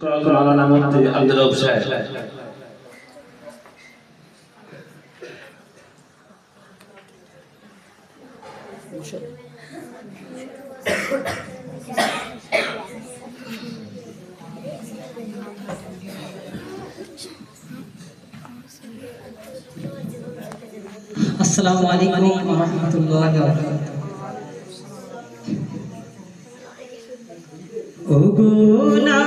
মাওলানা মুফতি আব্দুল রব সাহেব আসসালামু আলাইকুম ওয়া রাহমাতুল্লাহি ওয়া বারাকাতুহু ওগো নবী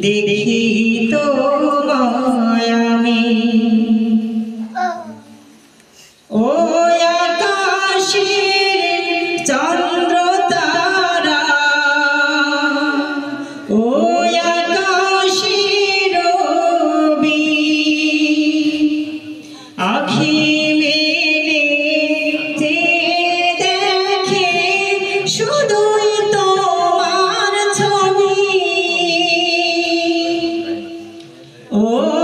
দেখি তো আমি ও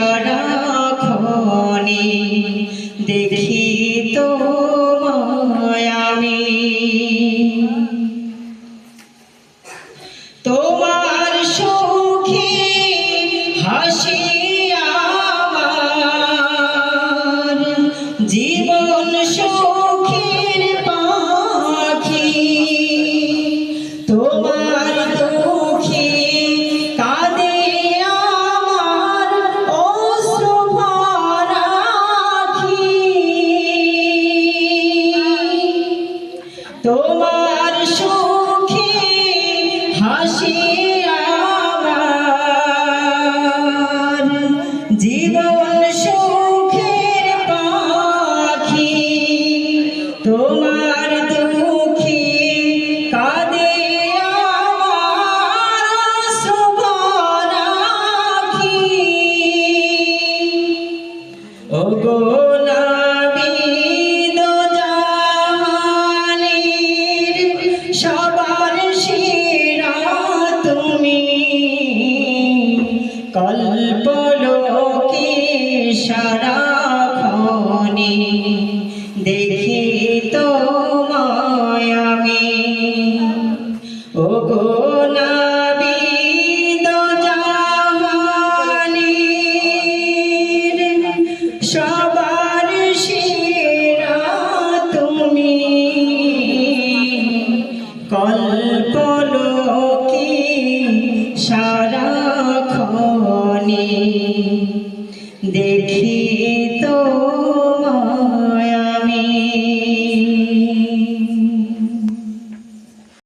সারা খনি দেখি তো আমি। তোমার জীবন সুখের পাখি। তোমার কল্পলোকে সারা খনি দেখি তো ওগো নাবিদ জাহানের সবার তুমি। কল্পলোকে দেখিয়ে